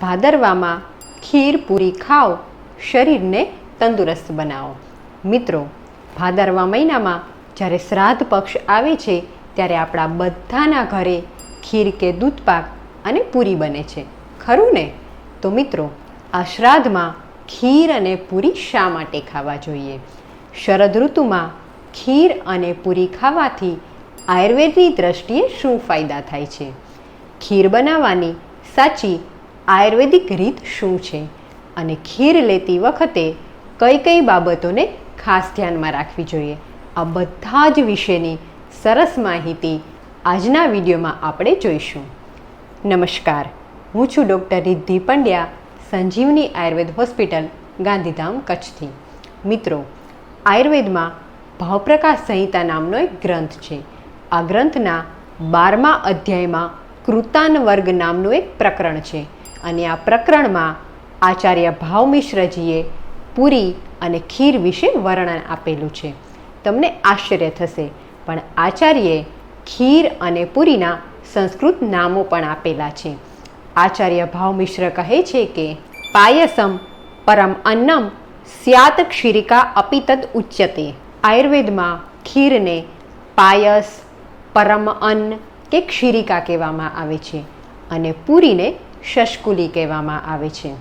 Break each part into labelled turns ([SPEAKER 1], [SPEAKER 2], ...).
[SPEAKER 1] ભાદરવામાં ખીર પૂરી ખાઓ, શરીરને તંદુરસ્ત બનાવો. મિત્રો, ભાદરવા મહિનામાં જ્યારે શ્રાદ્ધ પક્ષ આવે છે, ત્યારે આપણા બધાના ઘરે ખીર કે દૂધપાક અને પૂરી બને છે. ખરું ને? તો મિત્રો, આ શ્રાદ્ધમાં ખીર અને પૂરી શા માટે ખાવા જોઈએ? શરદ ઋતુમાં ખીર અને પૂરી ખાવાથી આયુર્વેદની દ્રષ્ટિએ શું ફાયદા થાય છે? ખીર બનાવવાની સાચી આયુર્વેદિક રીત શું છે અને ખીર લેતી વખતે કઈ કઈ બાબતોને ખાસ ધ્યાનમાં રાખવી જોઈએ? આ બધા જ વિશેની સરસ માહિતી આજના વિડીયોમાં આપણે જોઈશું. નમસ્કાર, હું છું ડૉક્ટર રિદ્ધિ પંડ્યા, સંજીવની આયુર્વેદ હોસ્પિટલ, ગાંધીધામ, કચ્છથી. મિત્રો, આયુર્વેદમાં ભાવપ્રકાશ સંહિતા નામનો એક ગ્રંથ છે. આ ગ્રંથના બારમા અધ્યાયમાં કૃતાન વર્ગ નામનું એક પ્રકરણ છે. અને આ પ્રકરણમાં આચાર્ય ભાવમિશ્રજીએ પૂરી અને ખીર વિશે વર્ણન આપેલું છે. તમને આશ્ચર્ય થશે, પણ આચાર્યે ખીર અને પૂરીના સંસ્કૃત નામો પણ આપેલા છે. આચાર્ય ભાવમિશ્ર કહે છે કે, પાયસમ પરમ અન્નમ સ્યાત ક્ષીરિકા અપિતદ ઉચ્યતે. આયુર્વેદમાં ખીરને પાયસ, પરમ અન્ન કે ક્ષીરિકા કહેવામાં આવે છે અને પૂરીને શશકુલી કહેવામાં આવે છે.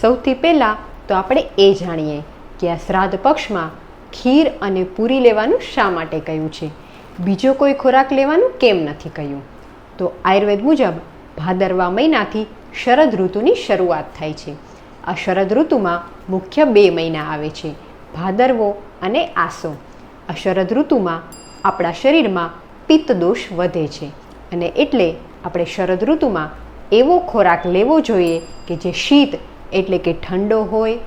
[SPEAKER 1] સૌથી પહેલાં તો આપણે એ જાણીએ કે આ શ્રાદ્ધ પક્ષમાં ખીર અને પૂરી લેવાનું શા માટે કહ્યું છે? બીજો કોઈ ખોરાક લેવાનું કેમ નથી કહ્યું? તો આયુર્વેદ મુજબ ભાદરવા મહિનાથી શરદ ઋતુની શરૂઆત થાય છે. આ શરદ ઋતુમાં મુખ્ય બે મહિના આવે છે, ભાદરવો અને આસો. આ શરદ ઋતુમાં આપણા શરીરમાં પિત્ત દોષ વધે છે અને એટલે આપણે શરદ ઋતુમાં એવો ખોરાક લેવો જોઈએ કે જે શીત એટલે કે ઠંડો હોય,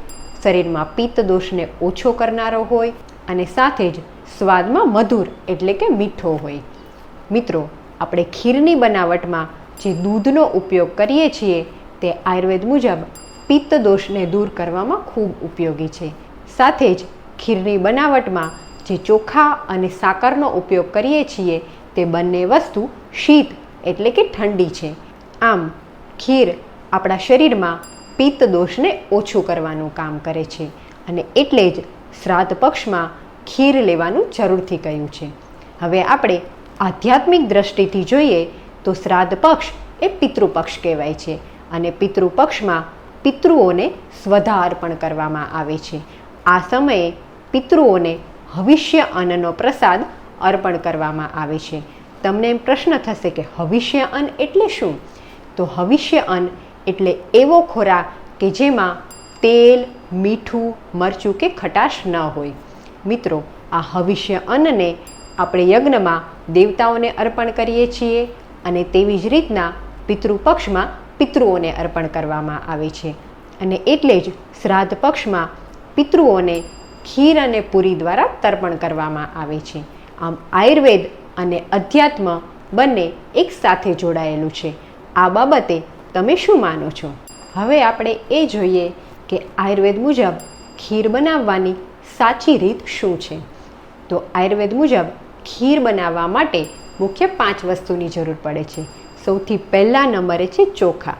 [SPEAKER 1] શરીરમાં પિત્ત દોષને ઓછો કરનારો હોય અને સાથે જ સ્વાદમાં મધુર એટલે કે મીઠો હોય. મિત્રો, આપણે ખીરની બનાવટમાં જે દૂધનો ઉપયોગ કરીએ છીએ તે આયુર્વેદ મુજબ પિત્ત દોષને દૂર કરવામાં ખૂબ ઉપયોગી છે. સાથે જ ખીરની બનાવટમાં જે ચોખા અને સાકરનો ઉપયોગ કરીએ છીએ તે બંને વસ્તુ શીત એટલે કે ઠંડી છે. આમ, ખીર આપણા શરીરમાં પિત્ત દોષને ઓછું કરવાનું કામ કરે છે અને એટલે જ શ્રાદ્ધ પક્ષમાં ખીર લેવાનું જરૂરથી કહ્યું છે. હવે આપણે આધ્યાત્મિક દ્રષ્ટિથી જોઈએ તો શ્રાદ્ધ પક્ષ એ પિતૃપક્ષ કહેવાય છે અને પિતૃપક્ષમાં પિતૃઓને સ્વધા અર્પણ કરવામાં આવે છે. આ સમયે પિતૃઓને હવિષ્ય અન્નનો પ્રસાદ અર્પણ કરવામાં આવે છે. તમને એમ પ્રશ્ન થશે કે હવિષ્ય અન્ન એટલે શું? તો હવિષ્ય અન્ન એટલે એવો ખોરાક કે જેમાં તેલ, મીઠું, મરચું કે ખટાશ ન હોય. મિત્રો, આ હવિષ્ય અન્નને આપણે યજ્ઞમાં દેવતાઓને અર્પણ કરીએ છીએ અને તેવી જ રીતના પિતૃપક્ષમાં પિતૃઓને અર્પણ કરવામાં આવે છે. અને એટલે જ શ્રાદ્ધ પક્ષમાં પિતૃઓને ખીર અને પૂરી દ્વારા તર્પણ કરવામાં આવે છે. આમ આયુર્વેદ અને અધ્યાત્મ બંને એકસાથે જોડાયેલું છે. આ બાબતે તમે શું માનો છો? હવે આપણે એ જોઈએ કે આયુર્વેદ મુજબ ખીર બનાવવાની સાચી રીત શું છે? તો આયુર્વેદ મુજબ ખીર બનાવવા માટે મુખ્ય પાંચ વસ્તુની જરૂર પડે છે. સૌથી પહેલા નંબરે છે ચોખા.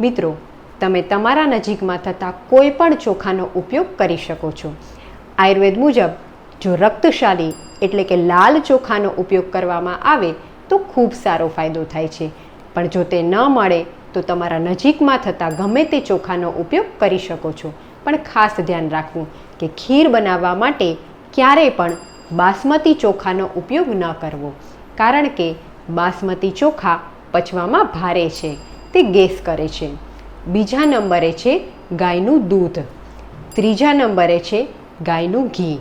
[SPEAKER 1] મિત્રો, તમે તમારા નજીકમાં થતા કોઈ પણ ચોખાનો ઉપયોગ કરી શકો છો. આયુર્વેદ મુજબ જો રક્તશાલી એટલે કે લાલ ચોખાનો ઉપયોગ કરવામાં આવે તો ખૂબ સારો ફાયદો થાય છે. પણ જો તે ન મળે, તો તમારા નજીકમાં થતા ગમે તે ચોખાનો ઉપયોગ કરી શકો છો. પણ ખાસ ધ્યાન રાખવું કે ખીર બનાવવા માટે ક્યારેય પણ બાસમતી ચોખાનો ઉપયોગ ન કરવો. કારણ કે બાસમતી ચોખા પચવામાં ભારે છે, તે ગેસ કરે છે. બીજા નંબરે છે ગાયનું દૂધ. ત્રીજા નંબરે છે ગાયનું ઘી.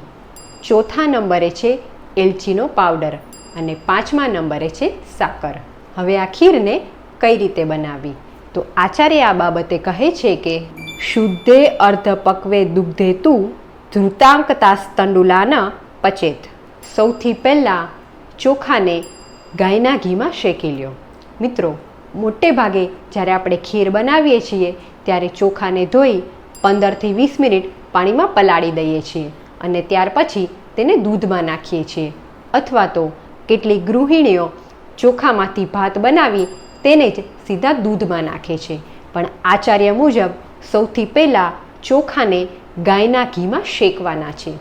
[SPEAKER 1] ચોથા નંબરે છે એલચીનો પાવડર. અને પાંચમા નંબરે છે સાકર. હવે આ ખીરને કઈ રીતે બનાવવી? તો આચાર્ય આ બાબતે કહે છે કે, શુદ્ધે અર્ધ પકવે દુગ્ધે તું ધૃતાંકતાસ્તંડુલાના પચેત. સૌથી પહેલાં ચોખાને ગાયના ઘીમાં શેકી લ્યો. મિત્રો, મોટે ભાગે જ્યારે આપણે ખીર બનાવીએ છીએ, ત્યારે ચોખાને ધોઈ પંદરથી વીસ મિનિટ પાણીમાં પલાળી દઈએ છીએ અને ત્યાર પછી તેને દૂધમાં નાખીએ છીએ. અથવા તો કેટલીક ગૃહિણીઓ ચોખામાંથી ભાત બનાવી તેને જ સીધા દૂધમાં નાખે છે. પણ આચાર્ય મુજબ સૌથી પહેલાં ચોખાને ગાયના ઘીમાં શેકવાના છે.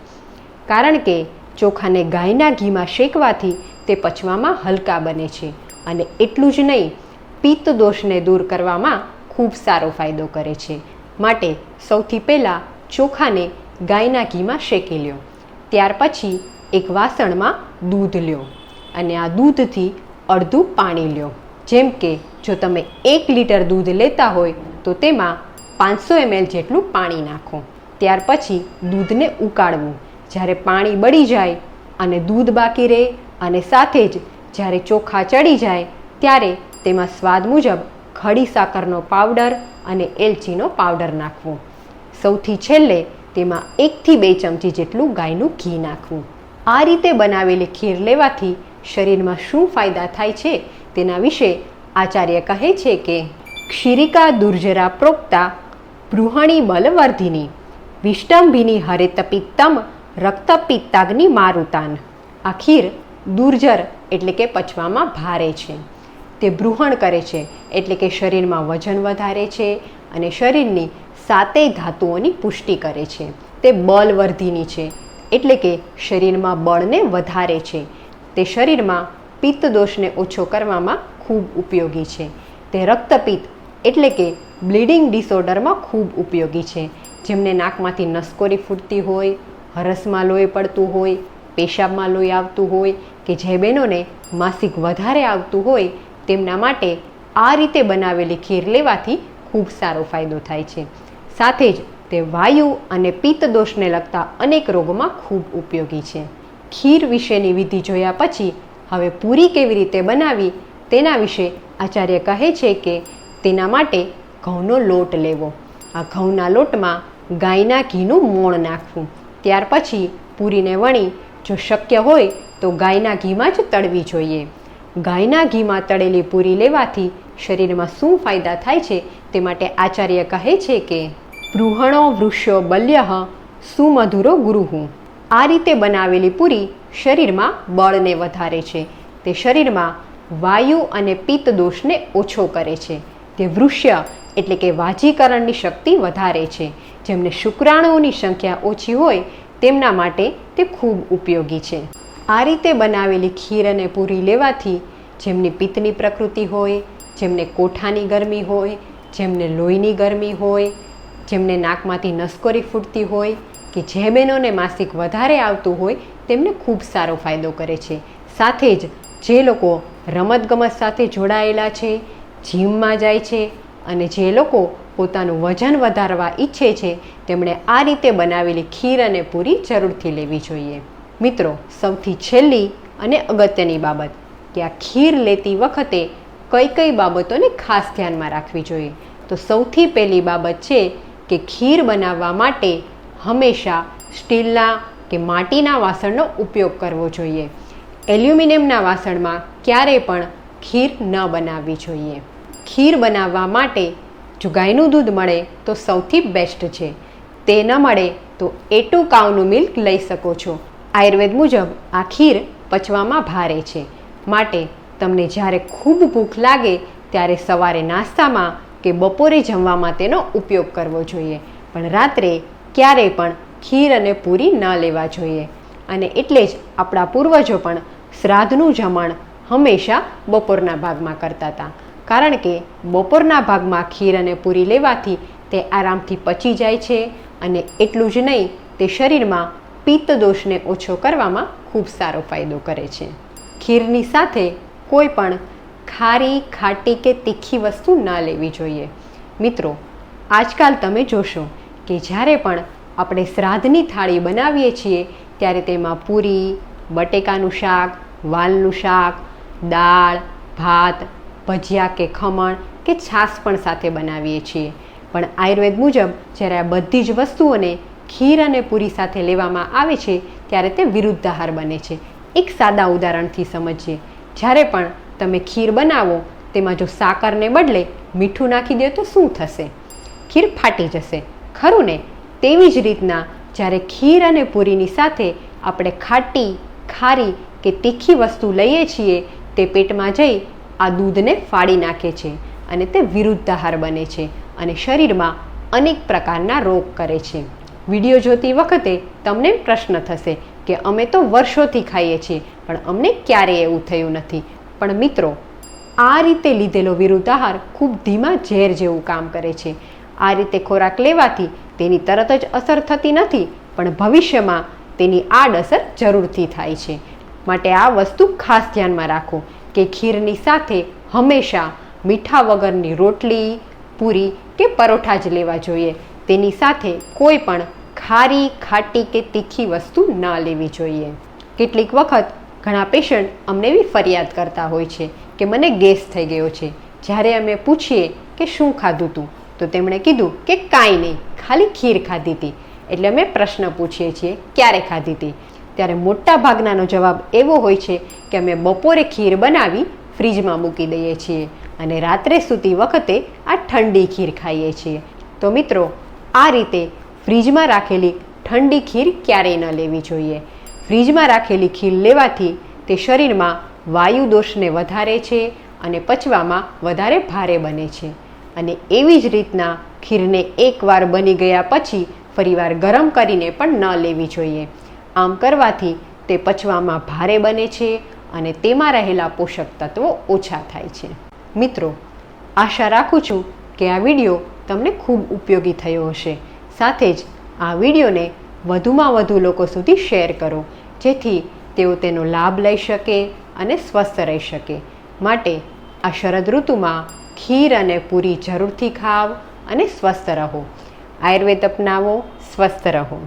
[SPEAKER 1] કારણ કે ચોખાને ગાયના ઘીમાં શેકવાથી તે પચવામાં હલકા બને છે અને એટલું જ નહીં, પિત્ત દોષને દૂર કરવામાં ખૂબ સારો ફાયદો કરે છે. માટે સૌથી પહેલાં ચોખાને ગાયના ઘીમાં શેકી લ્યો. ત્યાર પછી એક વાસણમાં દૂધ લ્યો અને આ દૂધથી અડધું પાણી લ્યો. જેમ કે, જો તમે એક લીટર દૂધ લેતા હોય, તો તેમાં પાંચસો એમએલ જેટલું પાણી નાખો. ત્યાર પછી દૂધને ઉકાળવું. જ્યારે પાણી બળી જાય અને દૂધ બાકી રહે અને સાથે જ જ્યારે ચોખા ચડી જાય, ત્યારે તેમાં સ્વાદ મુજબ ખડી સાકરનો પાવડર અને એલચીનો પાવડર નાખવો. સૌથી છેલ્લે તેમાં એકથી બે ચમચી જેટલું ગાયનું ઘી નાખવું. આ રીતે બનાવેલી ખીર લેવાથી શરીરમાં શું ફાયદા થાય છે તેના વિશે આચાર્ય કહે છે કે ક્ષિરિકા દુર્જરા પ્રોક્તા બૃહણી બલવર્ધિની, વિષ્ટંભિની હરેતપિત્તમ રક્તપિત્તાગ્નિ મારુતાન. આખીર ખીર દુર્જર એટલે કે પચવામાં ભારે છે. તે બૃહણ કરે છે એટલે કે શરીરમાં વજન વધારે છે અને શરીરની સાતેય ધાતુઓની પુષ્ટિ કરે છે. તે બલવર્ધિની છે એટલે કે શરીરમાં બળને વધારે છે. તે શરીરમાં પિત્ત દોષને ઓછો કરવામાં ખૂબ ઉપયોગી છે. તે રક્તપિત્ત એટલે કે બ્લીડિંગ ડિસઓર્ડરમાં ખૂબ ઉપયોગી છે. જેમને નાકમાંથી નસકોરી ફૂટતી હોય, હરસમાં લોહી પડતું હોય, પેશાબમાં લોહી આવતું હોય કે જે બહેનોને માસિક વધારે આવતું હોય તેમના માટે આ રીતે બનાવેલી ખીર લેવાથી ખૂબ સારો ફાયદો થાય છે. સાથે જ તે વાયુ અને પિત્ત દોષને લગતા અનેક રોગોમાં ખૂબ ઉપયોગી છે. ખીર વિશેની વિધિ જોયા પછી હવે પૂરી કેવી રીતે બનાવી તેના વિશે આચાર્ય કહે છે કે તેના માટે ઘઉંનો લોટ લેવો. આ ઘઉંના લોટમાં ગાયના ઘીનું મોણ નાખવું. ત્યાર પછી પૂરીને વણી. જો શક્ય હોય તો ગાયના ઘીમાં જ તળવી જોઈએ. ગાયના ઘીમાં તળેલી પૂરી લેવાથી શરીરમાં શું ફાયદા થાય છે તે માટે આચાર્ય કહે છે કે બૃહણો વૃષ્યો બલ્ય સુમધુરો ગુરુહુ આ રીતે બનાવેલી પૂરી શરીરમાં બળને વધારે છે. તે શરીરમાં વાયુ અને પિત્ત દોષને ઓછો કરે છે. તે વૃષ્ય એટલે કે વાજીકરણની શક્તિ વધારે છે. જેમને શુક્રાણુઓની સંખ્યા ઓછી હોય, તેમના માટે તે ખૂબ ઉપયોગી છે. આ રીતે બનાવેલી ખીર અને પૂરી લેવાથી જેમની પિત્તની પ્રકૃતિ હોય, જેમને કોઠાની ગરમી હોય, જેમને લોહીની ગરમી હોય, જેમને નાકમાંથી નસકોરી ફૂટતી હોય કે જે બહેનોને માસિક વધારે આવતું હોય, તેમને ખૂબ સારો ફાયદો કરે છે. સાથે જ જે લોકો રમતગમત સાથે જોડાયેલા છે, જીમમાં જાય છે અને જે લોકો પોતાનું વજન વધારવા ઈચ્છે છે, તેમણે આ રીતે બનાવેલી ખીર અને પૂરી જરૂરથી લેવી જોઈએ. મિત્રો, સૌથી છેલ્લી અને અગત્યની બાબત કે આ ખીર લેતી વખતે કઈ કઈ બાબતોને ખાસ ધ્યાનમાં રાખવી જોઈએ. તો સૌથી પહેલી બાબત છે કે ખીર બનાવવા માટે હંમેશા સ્ટીલના કે માટીના વાસણનો ઉપયોગ કરવો જોઈએ. એલ્યુમિનિયમના વાસણમાં ક્યારેય પણ ખીર ન બનાવવી જોઈએ. ખીર બનાવવા માટે જો ગાયનું દૂધ મળે તો સૌથી બેસ્ટ છે. તે ન મળે તો એટુ કાઉનું મિલ્ક લઈ શકો છો. આયુર્વેદ મુજબ આ ખીર પચવામાં ભારે છે. માટે તમને જ્યારે ખૂબ ભૂખ લાગે ત્યારે સવારે નાસ્તામાં કે બપોરે જમવામાં તેનો ઉપયોગ કરવો જોઈએ. પણ રાત્રે ક્યારેય પણ ખીર અને પૂરી ન લેવા જોઈએ. અને એટલે જ આપણા પૂર્વજો પણ શ્રાદ્ધનું જમણ હંમેશા બપોરના ભાગમાં કરતા હતા. કારણ કે બપોરના ભાગમાં ખીર અને પૂરી લેવાથી તે આરામથી પચી જાય છે અને એટલું જ નહીં, તે શરીરમાં પિત્ત દોષને ઓછો કરવામાં ખૂબ સારો ફાયદો કરે છે. ખીરની સાથે કોઈ પણ ખારી, ખાટી કે તીખી વસ્તુ ન લેવી જોઈએ. મિત્રો, આજકાલ તમે જોશો કે જ્યારે પણ આપણે શ્રાદ્ધની થાળી બનાવીએ છીએ, ત્યારે તેમાં પૂરી, બટેકાનું શાક, વાલનું શાક, દાળ, ભાત, ભજીયા કે ખમણ કે છાશ પણ સાથે બનાવીએ છીએ. પણ આયુર્વેદ મુજબ જ્યારે આ બધી જ વસ્તુઓને ખીર અને પૂરી સાથે લેવામાં આવે છે, ત્યારે તે વિરુદ્ધ આહાર બને છે. એક સાદા ઉદાહરણથી સમજીએ. જ્યારે પણ તમે ખીર બનાવો, તેમાં જો સાકરને બદલે મીઠું નાખી દો તો શું થશે? ખીર ફાટી જશે. ખરું ને તેવી જ રીતના જ્યારે ખીર અને પૂરીની સાથે આપણે ખાટી, ખારી કે તીખી વસ્તુ લઈએ છીએ, તે પેટમાં જઈ આ દૂધને ફાડી નાખે છે અને તે વિરુદ્ધ આહાર બને છે અને શરીરમાં અનેક પ્રકારના રોગ કરે છે. વીડિયો જોતી વખતે તમને પ્રશ્ન થશે કે અમે તો વર્ષોથી ખાઈએ છીએ, પણ અમને ક્યારેય એવું થયું નથી. પણ મિત્રો, આ રીતે લીધેલો વિરુદ્ધ આહાર ખૂબ ધીમા ઝેર જેવું કામ કરે છે. આ રીતે ખોરાક લેવાથી તેની તરત જ અસર થતી નથી, પણ ભવિષ્યમાં તેની આડઅસર જરૂરથી થાય છે. માટે આ વસ્તુ ખાસ ધ્યાનમાં રાખો કે ખીરની સાથે હંમેશા મીઠા વગરની રોટલી, પૂરી કે પરોઠા જ લેવા જોઈએ. તેની સાથે કોઈ પણ ખારી, ખાટી કે તીખી વસ્તુ ન લેવી જોઈએ. કેટલીક વખત ઘણા પેશન્ટ અમને એવી ફરિયાદ કરતા હોય છે કે મને ગેસ થઈ ગયો છે. જ્યારે અમે પૂછીએ કે શું ખાધું તું? તો તેમણે કીધું કે કાંઈ નહીં, ખાલી ખીર ખાધી હતી એટલે અમે પ્રશ્ન પૂછીએ છીએ, ક્યારે ખાધી હતી ત્યારે મોટા ભાગનાનો જવાબ એવો હોય છે કે અમે બપોરે ખીર બનાવી ફ્રીજમાં મૂકી દઈએ છીએ અને રાત્રે સૂતી વખતે આ ઠંડી ખીર ખાઈએ છીએ. તો મિત્રો, આ રીતે ફ્રીજમાં રાખેલી ઠંડી ખીર ક્યારેય ન લેવી જોઈએ. ફ્રીજમાં રાખેલી ખીર લેવાથી તે શરીરમાં વાયુ દોષને વધારે છે અને પચવામાં વધારે ભારે બને છે. અને એવી જ રીતના ખીરને એકવાર બની ગયા પછી ફરીવાર ગરમ કરીને પણ ન લેવી જોઈએ. આમ કરવાથી તે પચવામાં ભારે બને છે અને તેમાં રહેલા પોષક તત્વો ઓછા થાય છે. મિત્રો, આશા રાખું છું કે આ વીડિયો તમને ખૂબ ઉપયોગી થયો હશે. સાથે જ આ વિડીયોને વધુમાં વધુ લોકો સુધી શેર કરો, જેથી તેઓ તેનો લાભ લઈ શકે અને સ્વસ્થ રહી શકે. માટે આ શરદ ઋતુમાં ખીર અને પૂરી જરૂરથી ખાવ અને સ્વસ્થ રહો. આયુર્વેદ અપનાવો સ્વસ્થ રહો.